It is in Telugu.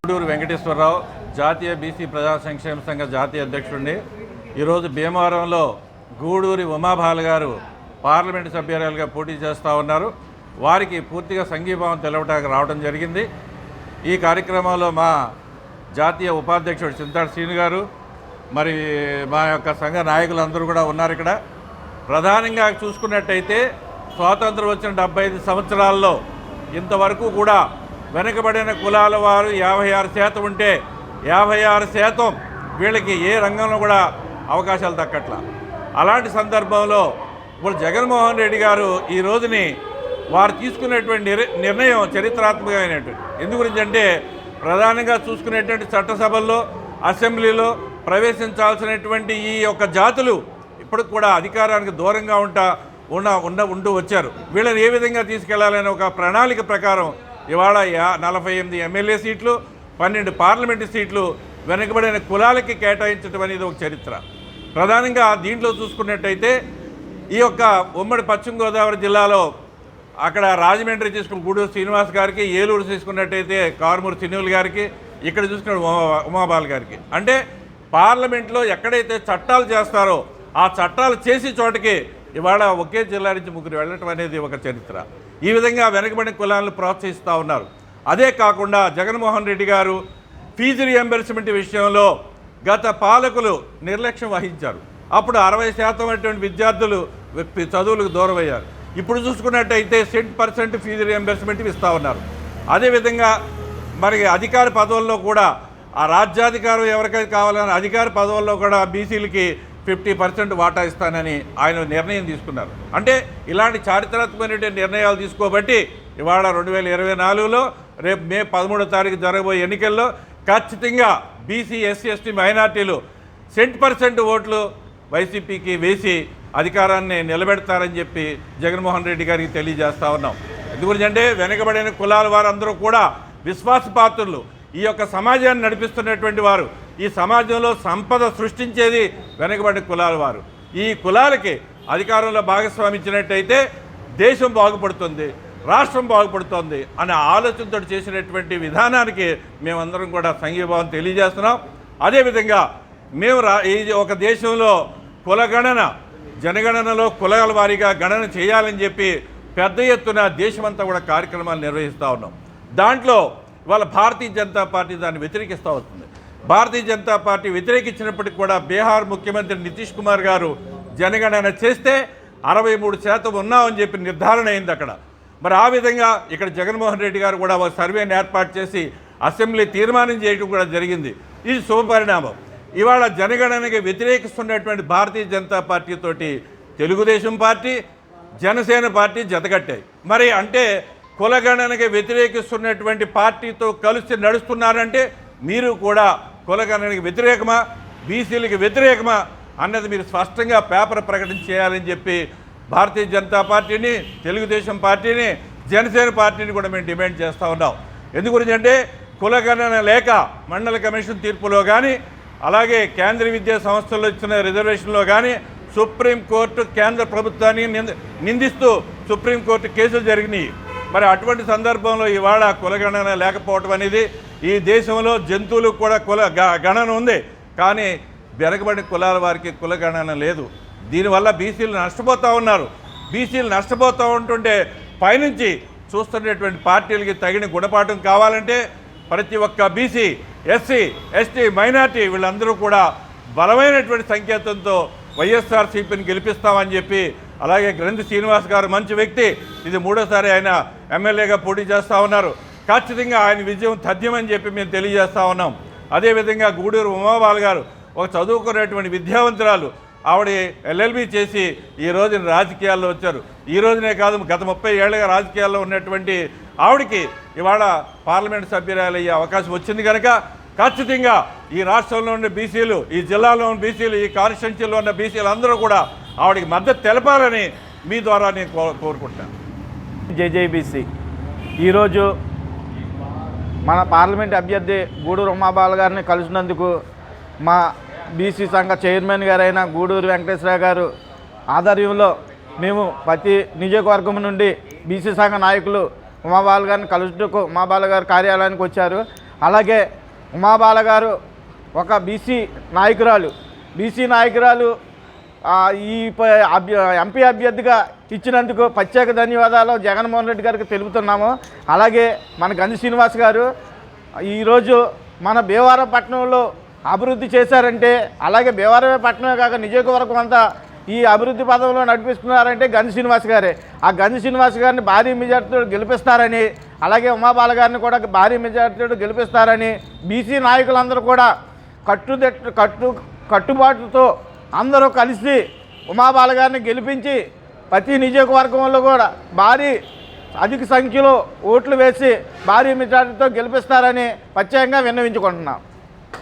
గుడూరు వెంకటేశ్వరరావు జాతీయ బీసీ ప్రజా సంక్షేమ సంఘ జాతీయ అధ్యక్షుడిని. ఈరోజు భీమవరంలో గూడూరి ఉమాభాల్ గారు పార్లమెంటు సభ్యురాలుగా పోటీ చేస్తూ ఉన్నారు. వారికి పూర్తిగా సంఘీభావం తెలవటానికి రావడం జరిగింది. ఈ కార్యక్రమంలో మా జాతీయ ఉపాధ్యక్షుడు చింతాడు శ్రీను గారు మరి మా యొక్క సంఘ నాయకులందరూ కూడా ఉన్నారు ఇక్కడ. ప్రధానంగా చూసుకున్నట్టయితే స్వాతంత్రం వచ్చిన డెబ్బై ఐదు సంవత్సరాల్లో ఇంతవరకు కూడా వెనుకబడిన కులాల వారు యాభై ఆరు శాతం ఉంటే యాభై ఆరు శాతం వీళ్ళకి ఏ రంగంలో కూడా అవకాశాలు దక్కట్లా. అలాంటి సందర్భంలో ఇప్పుడు జగన్మోహన్ రెడ్డి గారు ఈ రోజుని వారు తీసుకునేటువంటి నిర్- నిర్ణయం చరిత్రాత్మకమైనటువంటి. ఎందు గురించి అంటే ప్రధానంగా చూసుకునేటువంటి చట్టసభల్లో అసెంబ్లీలో ప్రవేశించాల్సినటువంటి ఈ యొక్క జాతులు ఇప్పటికి కూడా అధికారానికి దూరంగా ఉంటా ఉన్న ఉండ ఉంటూ వచ్చారు. వీళ్ళని ఏ విధంగా తీసుకెళ్ళాలనే ఒక ప్రణాళిక ప్రకారం ఇవాళ యా నలభై ఎనిమిది ఎమ్మెల్యే సీట్లు పన్నెండు పార్లమెంటు సీట్లు వెనుకబడిన కులాలకి కేటాయించడం అనేది ఒక చరిత్ర. ప్రధానంగా దీంట్లో చూసుకున్నట్టయితే ఈ యొక్క ఉమ్మడి పశ్చిమ గోదావరి జిల్లాలో అక్కడ రాజమండ్రి తీసుకున్న గూడూరు శ్రీనివాస్ గారికి ఏలూరు తీసుకున్నట్టయితే కారుమూరు సిన్నులు గారికి ఇక్కడ చూసుకున్న ఉమాబాల్ గారికి. అంటే పార్లమెంట్లో ఎక్కడైతే చట్టాలు చేస్తారో ఆ చట్టాలు చేసే చోటకి ఇవాళ ఒకే జిల్లా నుంచి ముగ్గురు వెళ్ళటం అనేది ఒక చరిత్ర. ఈ విధంగా వెనకబడిన కులాలను ప్రోత్సహిస్తూ ఉన్నారు. అదే కాకుండా జగన్మోహన్ రెడ్డి గారు ఫీజు రియంబర్స్మెంట్ విషయంలో గత పాలకులు నిర్లక్ష్యం వహించారు. అప్పుడు అరవై శాతం అటువంటి విద్యార్థులు చదువులకు దూరం అయ్యారు ఇప్పుడు చూసుకున్నట్టయితే సెంట్ పర్సెంట్ ఫీజు రియంబర్స్మెంట్ ఇస్తూ ఉన్నారు. అదేవిధంగా మరి అధికార పదవుల్లో కూడా ఆ రాజ్యాధికారం ఎవరికైతే కావాలని అధికార పదవుల్లో కూడా బీసీలకి ఫిఫ్టీ పర్సెంట్ వాటా ఇస్తానని ఆయన నిర్ణయం తీసుకున్నారు. అంటే ఇలాంటి చారిత్రాత్మకమైనటువంటి నిర్ణయాలు తీసుకోబట్టి ఇవాళ రెండు వేల ఇరవై నాలుగులో రేపు మే పదమూడో తారీఖు జరగబోయే ఎన్నికల్లో ఖచ్చితంగా బీసీ ఎస్సీ ఎస్టీ మైనార్టీలు సెంట్ పర్సెంట్ ఓట్లు వైసీపీకి వేసి అధికారాన్ని నిలబెడతారని చెప్పి జగన్మోహన్ రెడ్డి గారికి తెలియజేస్తా ఉన్నాం. ఎందుకంటే వెనుకబడిన కులాల వారందరూ కూడా విశ్వాసపాత్రులు. ఈ యొక్క సమాజాన్ని నడిపిస్తున్నటువంటి వారు ఈ సమాజంలో సంపద సృష్టించేది వెనుకబడిన కులాల వారు. ఈ కులాలకి అధికారంలో భాగస్వామించినట్టయితే దేశం బాగుపడుతుంది రాష్ట్రం బాగుపడుతోంది అనే ఆలోచనతో చేసినటువంటి విధానానికి మేమందరం కూడా సంఘీభావం తెలియజేస్తున్నాం. అదేవిధంగా మేము రా ఈ ఒక దేశంలో కులగణన జనగణనలో కులాల వారీగా గణన చేయాలని చెప్పి పెద్ద ఎత్తున దేశమంతా కూడా కార్యక్రమాలు నిర్వహిస్తూ ఉన్నాం. దాంట్లో ఇవాళ భారతీయ జనతా పార్టీ దాన్ని వ్యతిరేకిస్తూ వస్తుంది. భారతీయ జనతా పార్టీ వ్యతిరేకించినప్పటికి కూడా బీహార్ ముఖ్యమంత్రి నితీష్ కుమార్ గారు జనగణన చేస్తే అరవై మూడు శాతం ఉన్నామని చెప్పి నిర్ధారణ అయింది అక్కడ. మరి ఆ విధంగా ఇక్కడ జగన్మోహన్ రెడ్డి గారు కూడా ఒక సర్వేని ఏర్పాటు చేసి అసెంబ్లీ తీర్మానం చేయడం కూడా జరిగింది. ఇది శుభపరిణామం. ఇవాళ జనగణనకి వ్యతిరేకిస్తున్నటువంటి భారతీయ జనతా పార్టీతోటి తెలుగుదేశం పార్టీ జనసేన పార్టీ జతకట్టాయి. మరి అంటే కులగణనకి వ్యతిరేకిస్తున్నటువంటి పార్టీతో కలిసి నడుస్తున్నారంటే మీరు కూడా కులగణనకి వ్యతిరేకమా బీసీలకి వ్యతిరేకమా అన్నది మీరు స్పష్టంగా పేపర్ ప్రకటన చేయాలని చెప్పి భారతీయ జనతా పార్టీని తెలుగుదేశం పార్టీని జనసేన పార్టీని కూడా మేము డిమాండ్ చేస్తూ ఉన్నాం. ఎందు గురించి అంటే కులగణన లేక మండల కమిషన్ తీర్పులో కానీ అలాగే కేంద్ర విద్యా సంస్థల్లో ఇచ్చిన రిజర్వేషన్లో కానీ సుప్రీంకోర్టు కేంద్ర ప్రభుత్వాన్ని నిందిస్తూ సుప్రీంకోర్టు కేసులు జరిగినాయి. మరి అటువంటి సందర్భంలో ఇవాళ కులగణన లేకపోవటం అనేది ఈ దేశంలో జంతువులకు కూడా కుల గ- గణన ఉంది. కానీ వెనకబడిన కులాల వారికి కులగణన లేదు. దీనివల్ల బీసీలు నష్టపోతూ ఉన్నారు. బీసీలు నష్టపోతూ ఉంటుంటే పైనుంచి చూస్తున్నటువంటి పార్టీలకి తగిన గుణపాఠం కావాలంటే ప్రతి ఒక్క బీసీ ఎస్సీ ఎస్టీ మైనార్టీ వీళ్ళందరూ కూడా బలమైనటువంటి సంకేతంతో వైఎస్ఆర్సీపీని గెలిపిస్తామని చెప్పి అలాగే గ్రంథి శ్రీనివాస్ గారు మంచి వ్యక్తి. ఇది మూడోసారి ఆయన ఎమ్మెల్యేగా పోటీ చేస్తూ ఉన్నారు. ఖచ్చితంగా ఆయన విజయం తథ్యమని చెప్పి మేము తెలియజేస్తూ ఉన్నాం. అదేవిధంగా గూడూరు ఉమాబాల్ గారు ఒక చదువుకున్నటువంటి విద్యావంతురాలు. ఆవిడ ఎల్ఎల్బి చేసి ఈ రోజున రాజకీయాల్లో వచ్చారు. ఈ రోజునే కాదు గత ముప్పై ఏళ్ళగా రాజకీయాల్లో ఉన్నటువంటి ఆవిడకి ఇవాళ పార్లమెంట్ సభ్యురాలు అయ్యే అవకాశం వచ్చింది కనుక ఖచ్చితంగా ఈ రాష్ట్రంలో ఉన్న బీసీలు ఈ జిల్లాలో ఉన్న బీసీలు ఈ కాన్స్టిట్యున్సీలో ఉన్న బీసీలు అందరూ కూడా ఆవిడకి మద్దతు తెలపాలని మీ ద్వారా నేను కో కోరుకుంటాను జేజేబీసీ. ఈరోజు మన పార్లమెంట్ అభ్యర్థి గూడూరు ఉమాబాల గారిని కలిసినందుకు మా బీసీ సంఘ చైర్మన్ గారైన గూడూరు వెంకటేశ్వర గారు ఆధ్వర్యంలో మేము ప్రతి నియోజకవర్గం నుండి బీసీ సంఘ నాయకులు ఉమాబాల గారిని కలుసుటకు ఉమాబాల గారి కార్యాలయానికి వచ్చారు. అలాగే ఉమాబాల గారు ఒక బీసీ నాయకురాలు. బీసీ నాయకురాలు ఈ ఎంపీ అభ్యర్థిగా ఇచ్చినందుకు ప్రత్యేక ధన్యవాదాలు జగన్మోహన్ రెడ్డి గారికి తెలుపుతున్నాము. అలాగే మన గంధి శ్రీనివాస్ గారు ఈరోజు మన భీమవరం పట్టణంలో అభివృద్ధి చేశారంటే అలాగే భీమవరమే పట్టణమే కాక నియోజకవర్గం అంతా ఈ అభివృద్ధి పదంలో నడిపిస్తున్నారంటే గంధి శ్రీనివాస్ గారే. ఆ గంధి శ్రీనివాస్ గారిని భారీ మెజార్టీతో గెలిపిస్తారని అలాగే ఉమాబాల గారిని కూడా భారీ మెజార్టీతో గెలిపిస్తారని బీసీ నాయకులందరూ కూడా కట్టుదట్టు కట్టు కట్టుబాటుతో అందరూ కలిసి ఉమాబాల గారిని గెలిపించి ప్రతి నియోజకవర్గంలో కూడా భారీ అధిక సంఖ్యలో ఓట్లు వేసి భారీ మెజార్టీతో గెలిపిస్తారని ప్రత్యేకంగా విన్నవించుకుంటున్నాం.